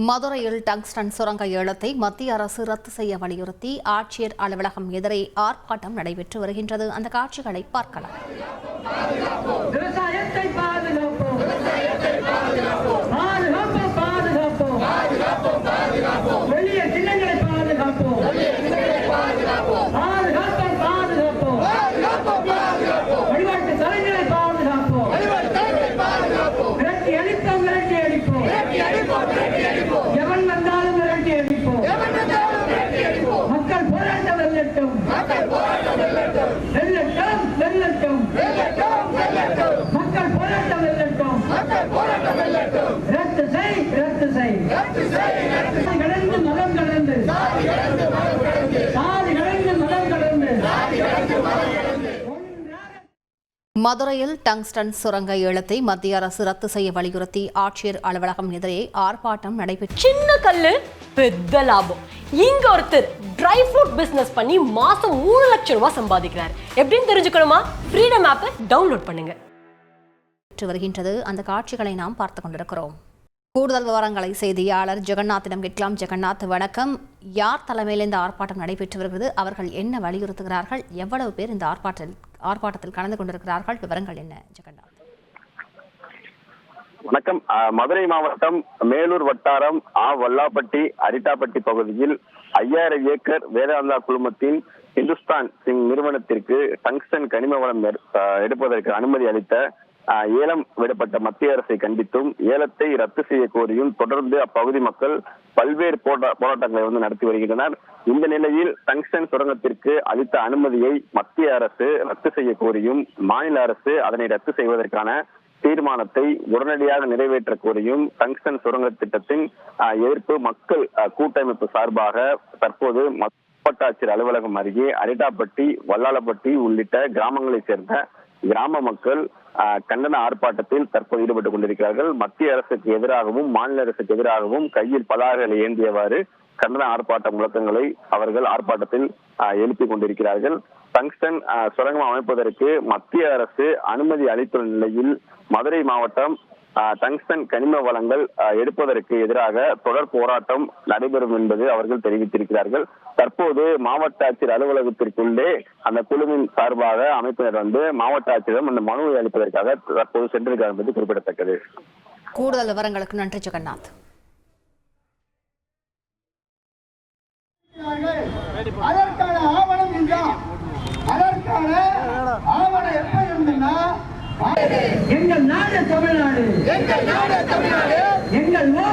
மதுரையில் டங்ஸ்டன் சுரங்க ஏலத்தை மத்திய அரசு ரத்து செய்ய வலியுறுத்தி ஆட்சியர் அலுவலகம் எதிரே ஆர்ப்பாட்டம் நடைபெற்று வருகின்றது. அந்த காட்சிகளை பார்க்கலாம். ரத்து செய் ரத்து செய். சாதி கடந்து மதம் கடந்து சாதி கடந்து மதம் கடந்து ஒன்றாக மதுரையில் டங்ஸ்டன் சுரங்க ஏலத்தை மத்திய அரசு ரத்து செய்ய வலியுறுத்தி ஆட்சியர் அலுவலகம் எதிரே ஆர்ப்பாட்டம் நடைபெற்று சின்ன கல்லு பெத்த லாபம். இங்க ஒருத்தர் ட்ரை ஃப்ரூட் பிசினஸ் பண்ணி மாசம் மூணு லட்சம் ரூபாய் சம்பாதிக்கிறார். எப்படின்னு தெரிஞ்சுக்கணுமா? ஃப்ரீடம் ஆப்பை டவுன்லோட் பண்ணுங்க. நடைபெற்று வருகின்றது. அந்த காட்சிகளை நாம் பார்த்து கொண்டிருக்கிறோம். கூடுதல் விவரங்களை செய்தியாளர் ஜெகநாத்திடம் கேட்கலாம். ஜெகநாத் வணக்கம். யார் தலைமையில் இந்த ஆர்ப்பாட்டம் நடைபெற்று வருகிறது? அவர்கள் என்ன வலியுறுத்துகிறார்கள்? எவ்வளவு பேர் இந்த ஆர்ப்பாட்டத்தில் ஆர்ப்பாட்டத்தில் கலந்து கொண்டிருக்கிறார்கள்? விவரங்கள் என்ன? ஜெகநாத். வணக்கம். மதுரை மாவட்டம் மேலூர் வட்டாரம் ஆ வல்லாப்பட்டி அரிட்டாப்பட்டி பகுதியில் ஐயாயிரம் ஏக்கர் வேதாந்தா குழுமத்தின் இந்துஸ்தான் சிங் நிறுவனத்திற்கு டங்ஸ்டன் கனிம வளம் எடுப்பதற்கு அனுமதி அளித்த ஏலம் விடப்பட்ட மத்திய அரசை கண்டித்தும் ஏலத்தை ரத்து செய்ய கோரியும் தொடர்ந்து அப்பகுதி மக்கள் பல்வேறு போரா- போராட்டங்களை வந்து நடத்தி வருகின்றனர். இந்த நிலையில் டங்ஸ்டன் சுரங்கத்திற்கு அளித்த அனுமதியை மத்திய அரசு ரத்து செய்ய கோரியும் மாநில அரசு அதனை ரத்து செய்வதற்கான தீர்மானத்தை உடனடியாக நிறைவேற்ற கோரியும் டங்ஸ்டன் சுரங்க திட்டத்தின் எதிர்ப்பு மக்கள் கூட்டமைப்பு சார்பாக தற்போது மாவட்ட ஆட்சியர் அலுவலகம் அருகே அரிட்டாப்பட்டி வல்லாளப்பட்டி உள்ளிட்ட கிராமங்களைச் சேர்ந்த கிராம மக்கள் கண்டன ஆர்ப்பாட்டத்தில் தற்போது ஈடுபட்டுக் கொண்டிருக்கிறார்கள். மத்திய அரசுக்கு எதிராகவும் மாநில அரசுக்கு எதிராகவும் கையில் பதாகைகளை ஏந்தியவாறு கண்டன ஆர்ப்பாட்ட முழக்கங்களை அவர்கள் ஆர்ப்பாட்டத்தில் அஹ், எழுப்பிக் கொண்டிருக்கிறார்கள். டங்ஸ்டன் சுரங்கம் அமைப்பதற்கு மத்திய அரசு அனுமதி அளித்துள்ள நிலையில் மதுரை மாவட்டம் டங்ஸ்டன் கனிம வளங்கள் எடுப்பதற்கு எதிராக தொடர் போராட்டம் நடைபெறும் என்பது அவர்கள் தெரிவித்திருக்கிறார்கள். தற்போது மாவட்ட ஆட்சியர் அலுவலகத்திற்குள்ளே அந்த குழுவின் சார்பாக அமைப்பினர் வந்து மாவட்ட ஆட்சியரிடம் அந்த மனுவை அளிப்பதற்காக தற்போது சென்றிருக்கிறார் என்பது குறிப்பிடத்தக்கது. கூடுதல் விவரங்களுக்கு நன்றி ஜெகநாத். அதற்கான ஆவணம் இல்லா அதற்கான ஆவணம் எப்ப நாடு தமிழ்நாடு. எங்கள் நாடு தமிழ்நாடு. எங்கள் நாடு